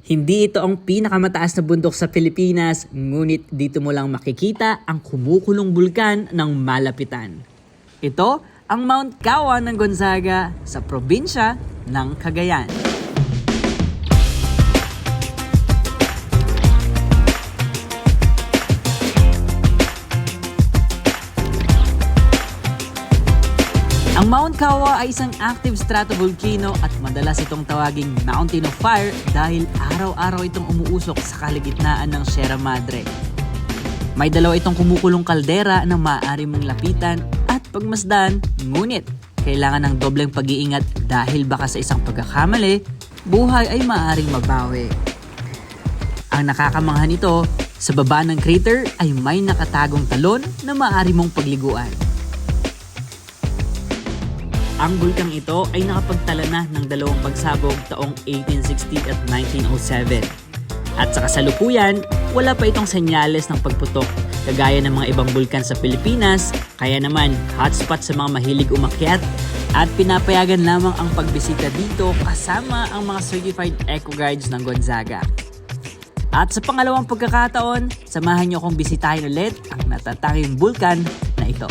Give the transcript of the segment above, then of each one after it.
Hindi ito ang pinakamataas na bundok sa Pilipinas, ngunit dito mo lang makikita ang kumukulong bulkan ng malapitan. Ito ang Mount Kawa ng Gonzaga sa probinsya ng Cagayan. Kawa ay isang active stratovolcano at madalas itong tawaging Mountain of Fire dahil araw-araw itong umuusok sa kalagitnaan ng Sierra Madre. May dalawa itong kumukulong kaldera na maaari mong lapitan at pagmasdan, ngunit kailangan ng dobleng pag-iingat dahil baka sa isang pagkakamali, buhay ay maaaring mabawi. Ang nakakamangha nito, sa baba ng crater ay may nakatagong talon na maaari mong pagliguan. Ang bulkang ito ay nakapagtala na ng dalawang pagsabog taong 1860 at 1907. At sa kasalukuyan, wala pa itong senyales ng pagputok kagaya ng mga ibang bulkan sa Pilipinas, kaya naman hotspot sa mga mahilig umakyat at pinapayagan lamang ang pagbisita dito kasama ang mga certified eco guides ng Gonzaga. At sa pangalawang pagkakataon, samahan niyo akong bisitahin ulit ang natatanging bulkan na ito.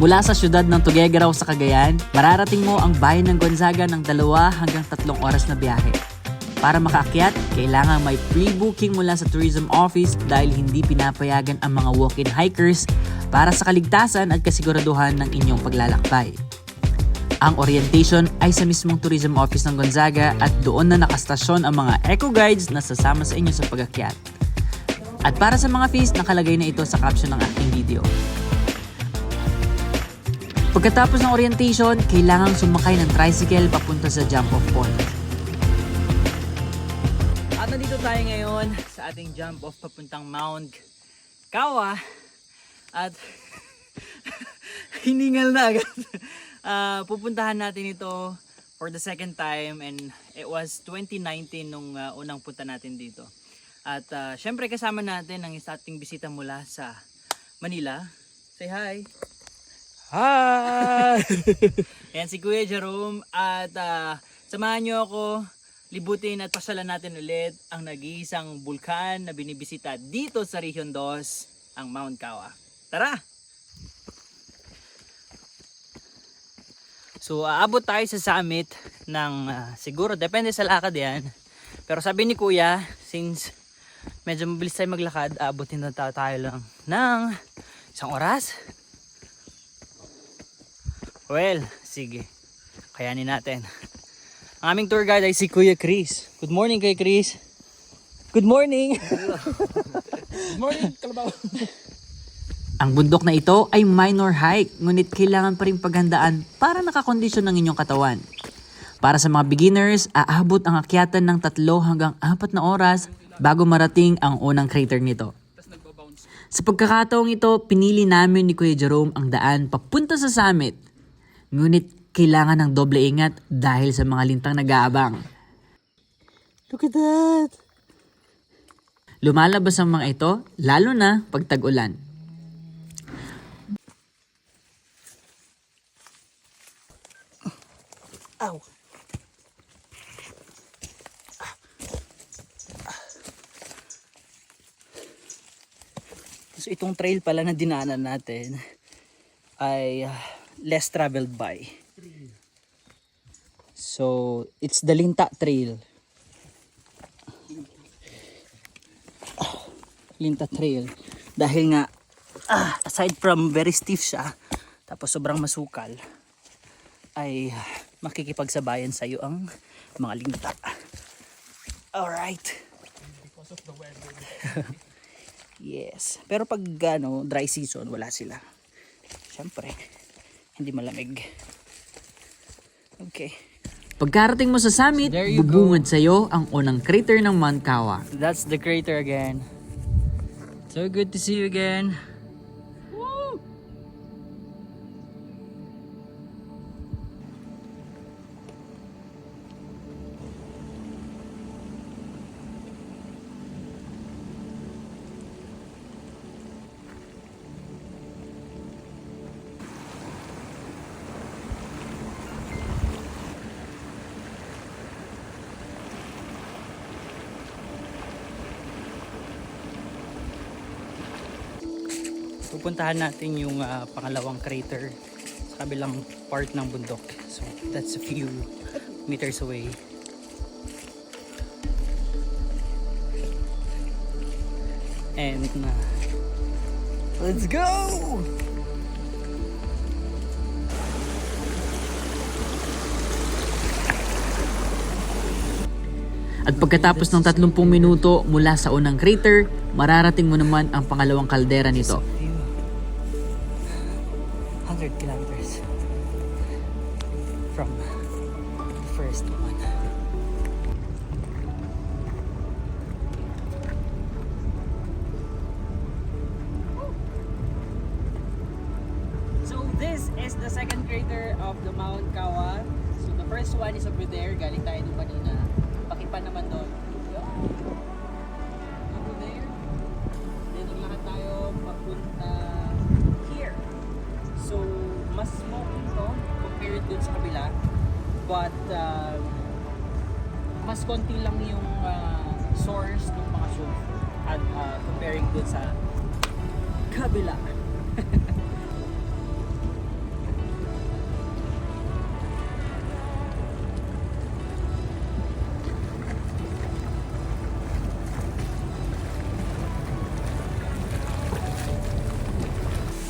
Mula sa syudad ng Tuguegarao sa Cagayan, mararating mo ang bayan ng Gonzaga ng dalawa hanggang tatlong oras na biyahe. Para makaakyat, kailangan may pre-booking mula sa tourism office dahil hindi pinapayagan ang mga walk-in hikers para sa kaligtasan at kasiguraduhan ng inyong paglalakbay. Ang orientation ay sa mismong tourism office ng Gonzaga at doon na nakastasyon ang mga eco guides na sasama sa inyo sa pagakyat. At para sa mga fees, nakalagay na ito sa caption ng aking video. Pagkatapos ng orientation, kailangang sumakay ng tricycle papunta sa jump-off point. At nandito tayo ngayon sa ating jump-off papuntang Mount Kawa. At hiningal na agad. Ah, pupuntahan natin ito for the second time and it was 2019 nung ah, unang punta natin dito. At ah, syempre kasama natin ang ating bisita mula sa Manila. Say hi! Hi! Yan si Kuya Jerome at ah, samahan niyo ako libutin at pasyalan natin ulit ang nag-iisang bulkan na binibisita dito sa Region 2, ang Mount Kawa. Tara! So aabot tayo sa summit ng ah, siguro depende sa lakad yan. Pero sabi ni Kuya, since medyo mabilis tayo maglakad, aabotin na ta- tayo lang ng isang oras. Well, sige. Kayanin natin. Ang aming tour guide ay si Kuya Chris. Good morning Kuya Chris. Good morning. Good morning, Kalabaw. Ang bundok na ito ay minor hike, ngunit kailangan pa rin paghandaan para nakakondisyon ng inyong katawan. Para sa mga beginners, aabot ang akyatan ng tatlo hanggang apat na oras bago marating ang unang crater nito. Sa pagkakataong ito, pinili namin ni Kuya Jerome ang daan papunta sa summit. Ngunit kailangan ng doble ingat dahil sa mga lintang nag-aabang. Look at that! Lumalabas ang mga ito, lalo na pag tag-ulan. Ow. So itong trail pala na dinanan natin ay ah, less traveled by. So it's the Linta Trail. Linta Trail. Dahil nga ah, aside from very stiff siya, tapos sobrang masukal, ay makikipagsabayan sa iyo ang mga linta. Alright. Because of the weather. Yes. Pero pag ano, dry season, wala sila. Siyempre, hindi malamig. Okay. Pagkarating mo sa summit, you bubungad sa iyo ang unang crater ng Mount Kawa. That's the crater again. So good to see you again. Pupuntahan natin yung ah, pangalawang crater sa kabilang part ng bundok. So that's a few meters away. And uh, let's go! At pagkatapos ng 30 minuto mula sa unang crater, mararating mo naman ang pangalawang kaldera nito. Few 100 kilometers from the first one. So this is the second crater of the Mount Kawa. So the first one is over there. Galing tayo doon kanina. Konti lang yung uh, source ng mga sulfur at uh, comparing dun sa kabila.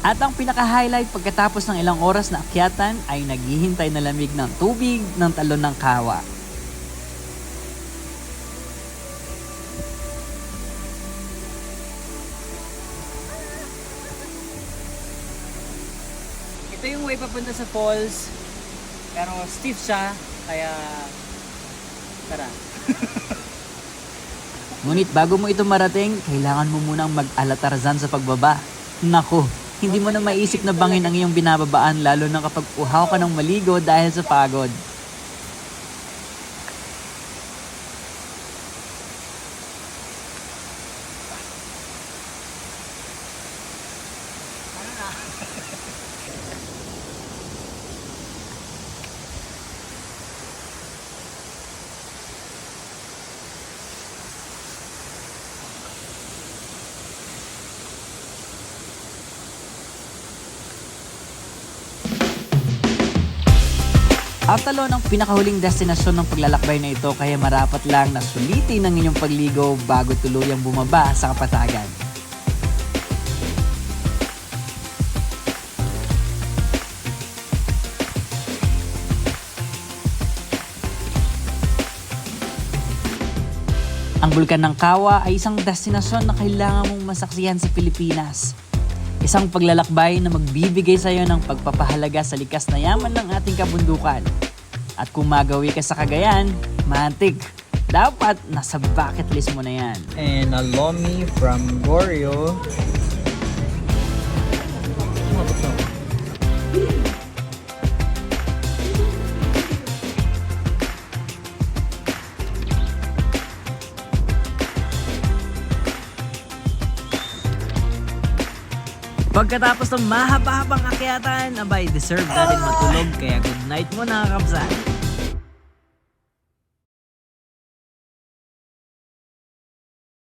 At ang pinaka-highlight pagkatapos ng ilang oras na akyatan ay naghihintay na lamig ng tubig ng talon ng kawa. Ito yung way papunta sa falls. Pero stiff siya, kaya tara. Ngunit bago mo ito marating, kailangan mo munang mag-alatarzan sa pagbaba. Nako, hindi mo na maisip na bangin ang iyong binababaan lalo na kapag uhaw ka ng maligo dahil sa pagod. After ang pinakahuling destinasyon ng paglalakbay na ito kaya marapat lang na sulitin ang inyong pagligo bago tuluyang bumaba sa kapatagan. Ang bulkan ng Kawa ay isang destinasyon na kailangan mong masaksihan sa Pilipinas. Isang paglalakbay na magbibigay sa iyo ng pagpapahalaga sa likas na yaman ng ating kabundukan. At kung magawi ka sa Cagayan, mantik, dapat nasa bucket list mo na yan. and a from Gorio. Pagkatapos ng mahaba-habang akyatan, abay, deserve natin matulog. Kaya good night mo na, kapsan.